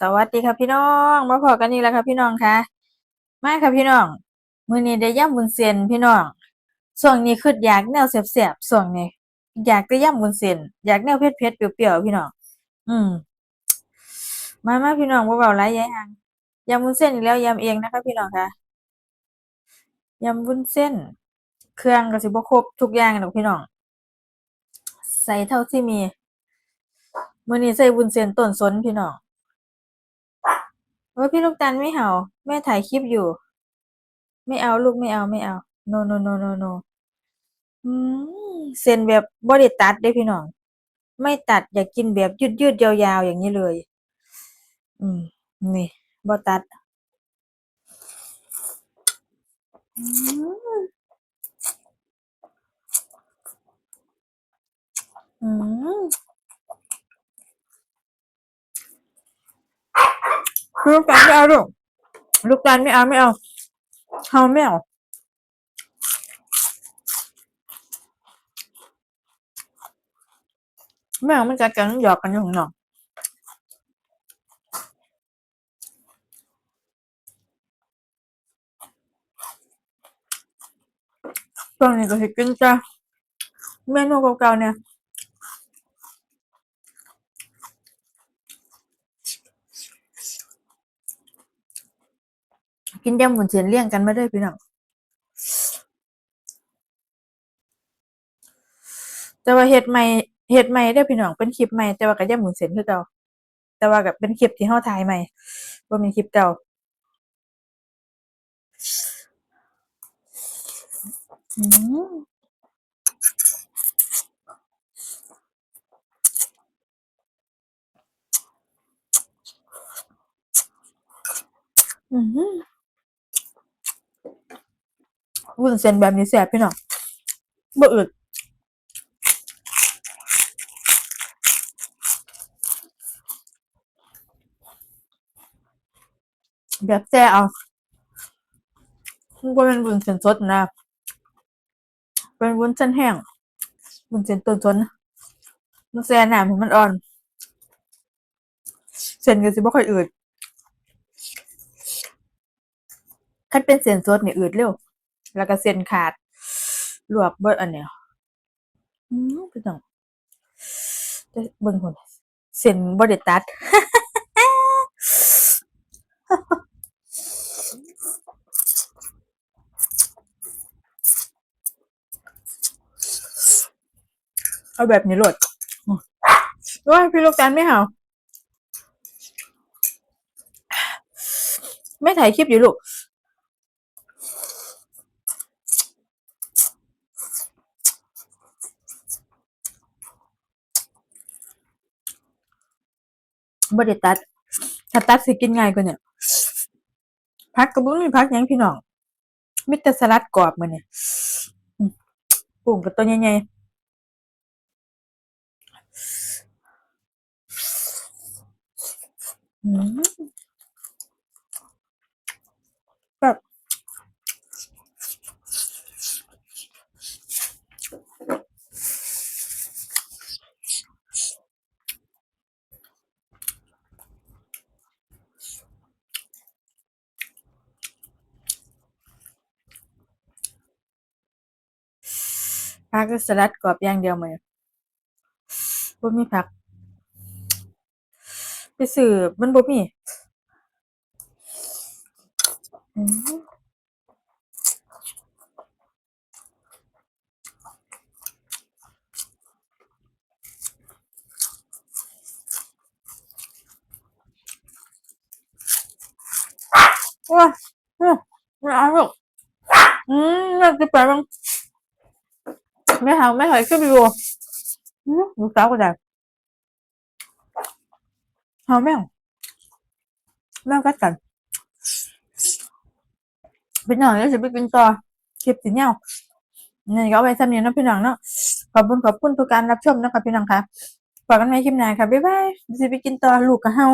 สวัสดีค่ะพี่น้องมาพอกันนี่แล้วค่ะพี่น้องคะมาค่ะพี่น้อง มื้อนี้ได้ย่ำวุ้นเส้นพี่น้องช่วงนี้คืออยากแนวแซ่บๆช่วงนี้ อยากได้ย่ำวุ้นเส้นอยากแนวเผ็ดๆเปรี้ยวๆพี่น้องอืม มามาพี่น้องบ่เว้าหลายยายหังยำวุ้นเส้นอีกแล้วยำเองนะคะพี่น้องคะยำวุ้นเส้น เครื่องก็สิบครบทุกอย่างดอกพี่น้องใส่เท่าที่มีมื้อนี้ใส่วุ้นเส้นต้นสนพี่น้อง โอ้ยพี่ลูกตาลไม่เห่า แม่ถ่ายคลิปอยู่ ไม่เอาลูกไม่เอาไม่เอา no no no no no อืมเส้นแบบบ่ได้ตัดเด้พี่น้อง ไม่ตัดอยากกินแบบยืดๆยาวๆอย่างนี้เลย อืม นี่บ่ตัดอืม อืมลูกตาลไม่เอาลูกลูกตาลไม่เอาไม่เอาเฮาไม่เอาไม่เอามันกัดกันหยอกกันอยู่ข้างนอกช่วงนี้ก็สิกินจ้ะเมนูเก่าๆเนี่ย กินยำวุ้นเส้นเลี่ยงกันไมาเด้พี่น้องแต่ว่าเฮ็ดใหม่เฮ็ดใหม่เด้พี่น้องเป็นคลิปใหม่แต่ว่าก็ยำวุ้นเส้นคือเก่าแต่ว่าก็เป็นคลิปที่เราถ่ายใหม่บ่แม่นคลิปเก่าอืมอื้อฮือ วุ้นเส้นแบบนี้แซ่บพี่น้องบ่อืดแบบแซ่เอามันบ่แม่นวุ้นเส้นสดนะเป็นวุ้นเส้นแห้งวุ้นเส้นต้นสนมันแซ่หน้ำให้มันอ่อน เส้นก็สิบ่ค่อยอืดคันเป็นเส้นสดนี่อืดเร็ว แล้วก็เส้นขาดลวกเบิดอันเนี้ยอืมพี่น้องแต่เบิ่งพุ่นเส้นบ่ได้ตัดเอาแบบนี้โลดโอ้ยพี่ลูกตาลไม่เห่าไม่ถ่ายคลิปอยู่ลูก บ่ได้ตัดถ้าตัดสิกินง่ายกว่าเนี่ยพักกระบุ้นมีพักยังพี่น้องมิตรสลัดกรอบมื้อนี้อืมกุ้งก็ตัวใหญ่ๆ พักก็สลัดกรอบอย่างเดียวมือนบ่มีผัก ไปซื้อมันบ่มีอืมโอ้ยอือไม่เอาลูกอืมแม่สิไปบ้าง แม่เห่าแม่ถ่ายคลิปอยู่อือลูกสาวก็ได้เห่าแมวแมวกัดกันพี่น้องเดี๋ยวสิไปกินต่อคลิปสิยานี่ก็เอาไว้ซ้ำนี้เนะพี่น้องเนาะขอบคุณขอบคุณทุกการรับชมนะคะพี่น้องค่ะฝากกันไว้คลิปหน้าค่ะบ๊ายบายสิไปกินต่อลูกกับเฮา